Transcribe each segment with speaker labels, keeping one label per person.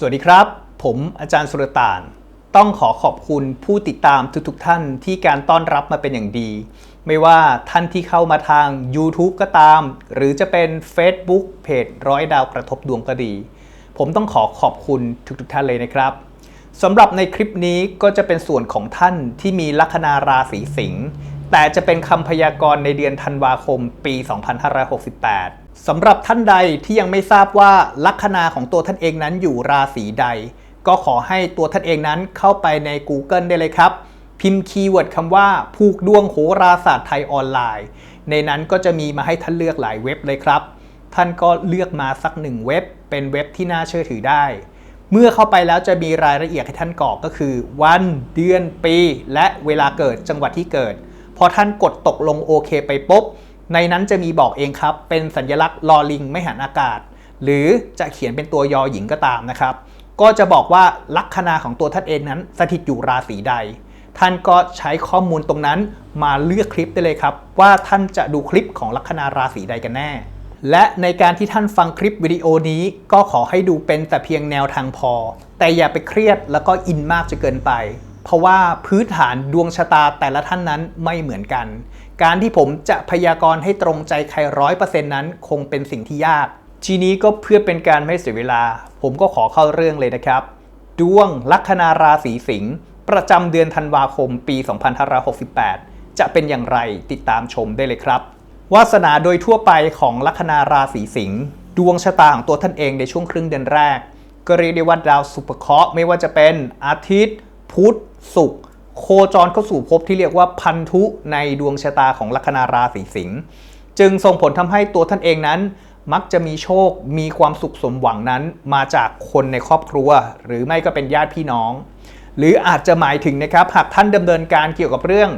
Speaker 1: สวัสดีครับ ผมอาจารย์สุรต่าน ต้องขอขอบคุณผู้ติดตามทุกๆทท่านที่การต้อนรับมาเป็นอย่างดี ไม่ว่าท่านที่เข้ามาทาง YouTube ก็ตาม หรือจะเป็น Facebook เพจร้อยดาวกระทบดวงก็ดี ผมต้องขอขอบคุณทุกๆทท่านเลยนะครับสำหรับในคลิปนี้ก็จะเป็นส่วนของท่านที่มีลัคนาราศีสิงห์แต่จะเป็นคำพยากรณ์ในเดือนธันวาคมปี 2568 สำหรับท่านใดที่ยังไม่ทราบว่าลัคนาของตัวท่านเองนั้นอยู่ราศีใด ก็ขอให้ตัวท่านเองนั้นเข้าไปใน Google ได้เลยครับ พิมพ์คีย์เวิร์ดคำว่า ผูกดวงโหราศาสตร์ไทยออนไลน์ ในนั้นก็จะมีมาให้ท่านเลือกหลายเว็บเลยครับ ท่านก็เลือกมาสักหนึ่งเว็บ เป็นเว็บที่น่าเชื่อถือได้ เมื่อเข้าไปแล้วจะมีรายละเอียดให้ท่านกรอกก็คือ วันเดือนปี และเวลาเกิดจังหวัดที่เกิด พอท่านกดตกลงโอเคไปปุ๊บ ในนั้นจะมีบอกเองครับ เป็นสัญลักษณ์ลอลิงไม่หันอากาศ หรือจะเขียนเป็นตัวยอหญิงก็ตามนะครับ ก็จะบอกว่าลัคนาของตัวท่านเองนั้นสถิตอยู่ราศีใด ท่านก็ใช้ข้อมูลตรงนั้นมาเลือกคลิปได้เลยครับ ว่าท่านจะดูคลิปของลัคนาราศีใดกันแน่ และในการที่ท่านฟังคลิปวิดีโอนี้ ก็ขอให้ดูเป็นแต่เพียงแนวทางพอ แต่อย่าไปเครียดแล้วก็อินมากจนเกินไป เพราะว่าพื้นฐานดวงชะตาแต่ละท่านนั้นไม่เหมือนกัน การที่ผมจะพยากรณ์ให้ตรงใจใครร้อยเปอร์เซ็นต์นั้น คงเป็นสิ่งที่ยาก ทีนี้ก็เพื่อเป็นการไม่เสียเวลา ผมก็ขอเข้าเรื่องเลยนะครับ ดวงลัคนาราศีสิงห์ประจำเดือนธันวาคมปี 2568 จะเป็นอย่างไรติดตามชมได้เลยครับวาสนาโดยทั่วไปของลัคนาราศีสิงห์ดวงชะตาของตัวท่านเองในช่วงครึ่งเดือนแรก ก็เรียกได้ว่าดาวสุภเคราะห์ไม่ว่าจะเป็นอาทิตย์ พุธ ศุกร์โคจรเข้าสู่ภพที่เรียกว่าพันธุในดวงชะตาของลัคนาราศีสิงห์จึงส่งผลทำให้ตัวท่านเองนั้น มักจะมีโชคมีความสุขสมหวังนั้น มาจากคนในครอบครัว หรือไม่ก็เป็นญาติพี่น้อง หรืออาจจะหมายถึงนะครับหากท่านดำเนินการเกี่ยวกับเรื่อง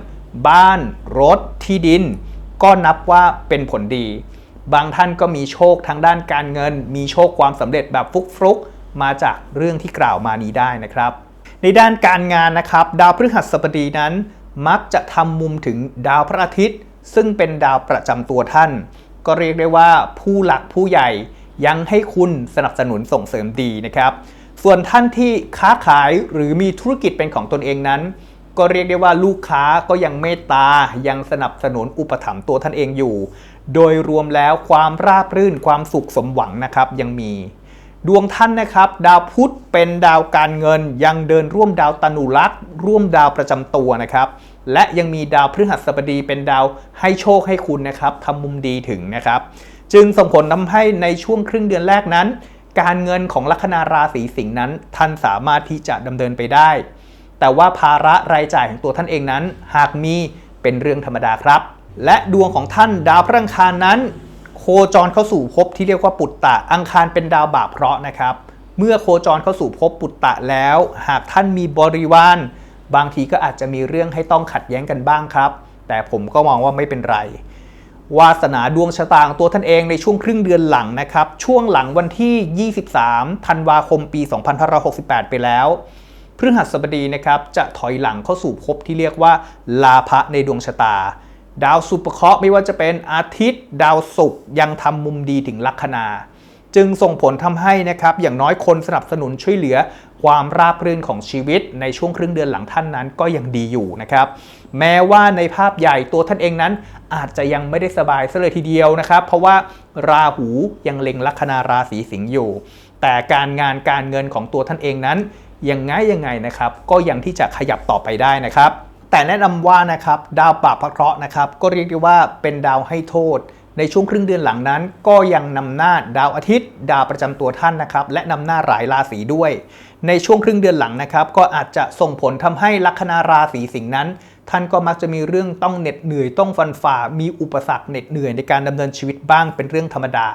Speaker 1: บ้าน รถ ที่ดิน ก็นับว่าเป็นผลดี บางท่านก็มีโชคทางด้านการเงิน มีโชคความสำเร็จแบบฟุกๆมาจากเรื่องที่กล่าวมานี้ได้นะครับ ในด้านการงานนะครับ ดาวพฤหัสบดีนั้น มักจะทำมุมถึงดาวพระอาทิตย์ ซึ่งเป็นดาวประจำตัวท่าน ก็เรียกได้ว่าผู้หลักผู้ใหญ่ยังให้คุณสนับสนุนส่งเสริมดีนะครับ ส่วนท่านที่ค้าขายหรือมีธุรกิจเป็นของตนเองนั้น ก็เรียกได้ว่าลูกค้าก็ยังเมตตา ยังสนับสนุนอุปถัมภ์ตัวท่านเองอยู่ โดยรวมแล้วความราบรื่นความสุขสมหวังนะครับยังมี ดวงท่านนะครับ ดาวพุธเป็นดาวการเงิน ยังเดินร่วมดาวตนุรักษ์ร่วมดาวประจำตัวนะครับ และยังมีดาวพฤหัสบดีเป็นดาวให้โชคให้คุณนะครับทำมุมดีถึงนะครับ จึงส่งผลทำให้ในช่วงครึ่งเดือนแรกนั้น การเงินของลัคนาราศีสิงห์นั้น ท่านสามารถที่จะดำเนินไปได้ แต่ว่าภาระรายจ่ายของตัวท่านเองนั้น หากมีเป็นเรื่องธรรมดาครับ และดวงของท่านดาวพระอังคารนั้น โคจรเข้าสู่ภพที่เรียกว่าปุตตะ อังคารเป็นดาวบาปเพราะห์นะครับ เมื่อโคจรเข้าสู่ภพปุตตะแล้ว หากท่านมีบริวาร บางทีก็อาจจะมีเรื่องให้ต้องขัดแย้งกันบ้างครับ แต่ผมก็มองว่าไม่เป็นไร วาสนาดวงชะตาของตัวท่านเองในช่วงครึ่งเดือนหลังนะครับ ช่วงหลังวันที่ 23 ธันวาคมปี 2568 ไปแล้วพฤหัสบดีนะครับจะถอยหลังเข้าสู่ภพที่เรียกว่าลาภะในดวงชะตา ดาวสุปเคราะห์ไม่ว่าจะเป็นอาทิตย์ ดาวศุกร์ยังทำมุมดีถึงลัคนา จึงส่งผลทำให้นะครับอย่างน้อยคนสนับสนุนช่วยเหลือความราบรื่นของชีวิตในช่วงครึ่งเดือนหลังท่านนั้นก็ยังดีอยู่นะครับ แม้ว่าในภาพใหญ่ตัวท่านเองนั้น อาจจะยังไม่ได้สบายซะเลยทีเดียวนะครับ เพราะว่าราหูยังเล็งลัคนาราศีสิงห์อยู่ แต่การงานการเงินของตัวท่านเองนั้นยังไงยังไงนะครับ ก็ยังที่จะขยับต่อไปได้นะครับ แต่แนะนำว่านะครับดาวปราบพระเคราะห์นะครับก็เรียกได้ว่าเป็นดาวให้โทษ ในช่วงครึ่งเดือนหลังนั้น ก็ยังนำหน้าดาวอาทิตย์ ดาวประจำตัวท่านนะครับและนำหน้าหลายราศีด้วย ในช่วงครึ่งเดือนหลังนะครับก็อาจจะส่งผลทำให้ลัคนาราศีสิงห์นั้น ท่านก็มักจะมีเรื่องต้องเหน็ดเหนื่อยต้องฟันฝ่า มีอุปสรรคเหน็ดเหนื่อยในการดำเนินชีวิตบ้างเป็นเรื่องธรรมดา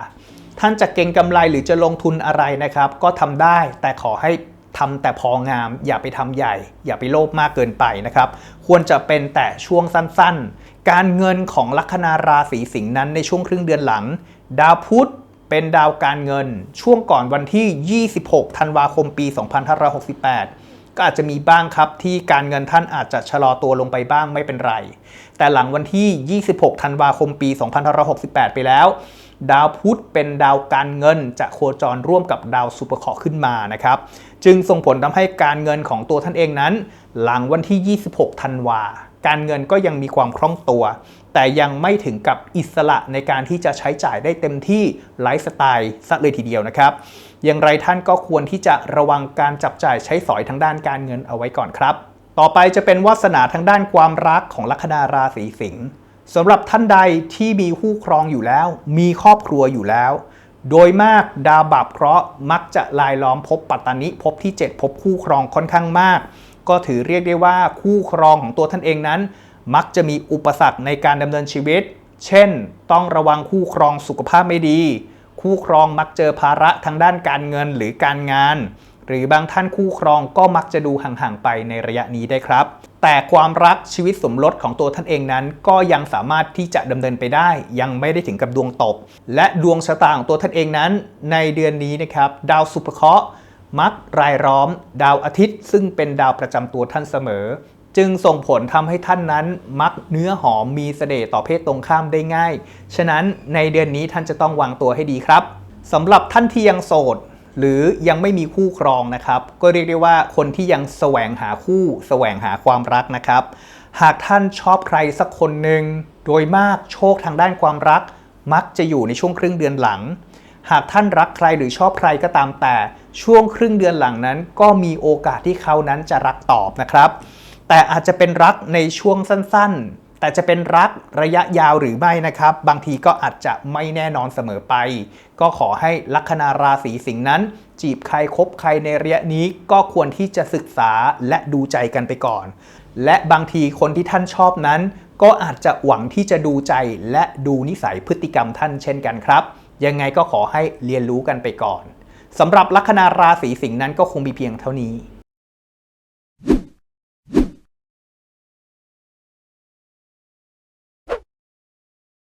Speaker 1: ท่านจะเก็งกำไรหรือจะลงทุนอะไรนะครับก็ทำได้แต่ขอให้ ทำแต่พองาม อย่าไปทำใหญ่ อย่าไปโลภมากเกินไปนะครับ ควรจะเป็นแต่ช่วงสั้นๆ การเงินของลัคนาราศีสิงห์นั้นในช่วงครึ่งเดือนหลัง ดาวพุธเป็นดาวการเงิน ช่วงก่อนวันที่ 26 ธันวาคมปี 2568 ก็อาจจะมีบ้างครับที่การเงินท่านอาจจะชะลอตัวลงไปบ้างไม่เป็นไร แต่หลังวันที่ 26 ธันวาคมปี 2568 ไปแล้ว ดาวพุธเป็นดาวการเงิน จะโคจรร่วมกับดาวสุปเคราะห์ขึ้นมานะครับจึงส่งผลทำให้การเงินของตัวท่านเองนั้น หลังวันที่ 26 ธันวา การเงินก็ยังมีความคล่องตัว แต่ยังไม่ถึงกับอิสระในการที่จะใช้จ่ายได้เต็มที่ไลฟ์สไตล์สักเลยทีเดียวนะครับ อย่างไรท่านก็ควรที่จะระวังการจับจ่ายใช้สอยทางด้านการเงินเอาไว้ก่อนครับ ต่อไปจะเป็นวาสนาทางด้านความรักของลัคนาราศีสิงห์ สำหรับท่านใดที่มีคู่ครองอยู่แล้ว มีครอบครัวอยู่แล้ว โดยมากดาวบาปเคราะห์มักจะลายล้อมภพปัตตานิภพที่7ภพคู่ครองค่อนข้างมาก ก็ถือเรียกได้ว่าคู่ครองของตัวท่านเองนั้น มักจะมีอุปสรรคในการดำเนินชีวิต เช่น ต้องระวังคู่ครองสุขภาพไม่ดี คู่ครองมักเจอภาระทางด้านการเงินหรือการงาน หรือบางท่านคู่ครองก็มักจะดูห่างๆไปในระยะนี้ได้ครับ แต่ความรักชีวิตสมรสของตัวท่านเองนั้น ก็ยังสามารถที่จะดำเนินไปได้ ยังไม่ได้ถึงกับดวงตก และดวงชะตาของตัวท่านเองนั้น ในเดือนนี้นะครับ ดาวสุภเคราะห์มักรายล้อม ดาวอาทิตย์ ซึ่งเป็นดาวประจำตัวท่านเสมอ จึงส่งผลทำให้ท่านนั้น มักเนื้อหอมมีเสน่ห์ต่อเพศตรงข้ามได้ง่าย ฉะนั้นในเดือนนี้ท่านจะต้องวางตัวให้ดีครับสำหรับท่านที่ยังโสด หรือยังไม่มีคู่ครองนะครับ ก็เรียกได้ว่าคนที่ยังแสวงหาคู่ แสวงหาความรักนะครับ หากท่านชอบใครสักคนหนึ่งโดยมากโชคทางด้านความรัก มักจะอยู่ในช่วงครึ่งเดือนหลัง หากท่านรักใครหรือชอบใครก็ตามแต่ช่วงครึ่งเดือนหลังนั้น ก็มีโอกาสที่เขานั้นจะรักตอบนะครับ แต่อาจจะเป็นรักในช่วงสั้นๆแต่จะเป็นรักระยะยาวหรือไม่นะครับ บางทีก็อาจจะไม่แน่นอนเสมอไป ก็ขอให้ลัคนาราศีสิงห์นั้น จีบใครคบใครในระยะนี้ก็ควรที่จะศึกษาและดูใจกันไปก่อน และบางทีคนที่ท่านชอบนั้น ก็อาจจะหวังที่จะดูใจและดูนิสัยพฤติกรรมท่านเช่นกันครับ ยังไงก็ขอให้เรียนรู้กันไปก่อนสำหรับลัคนาราศีสิงห์นั้นก็คงมีเพียงเท่านี้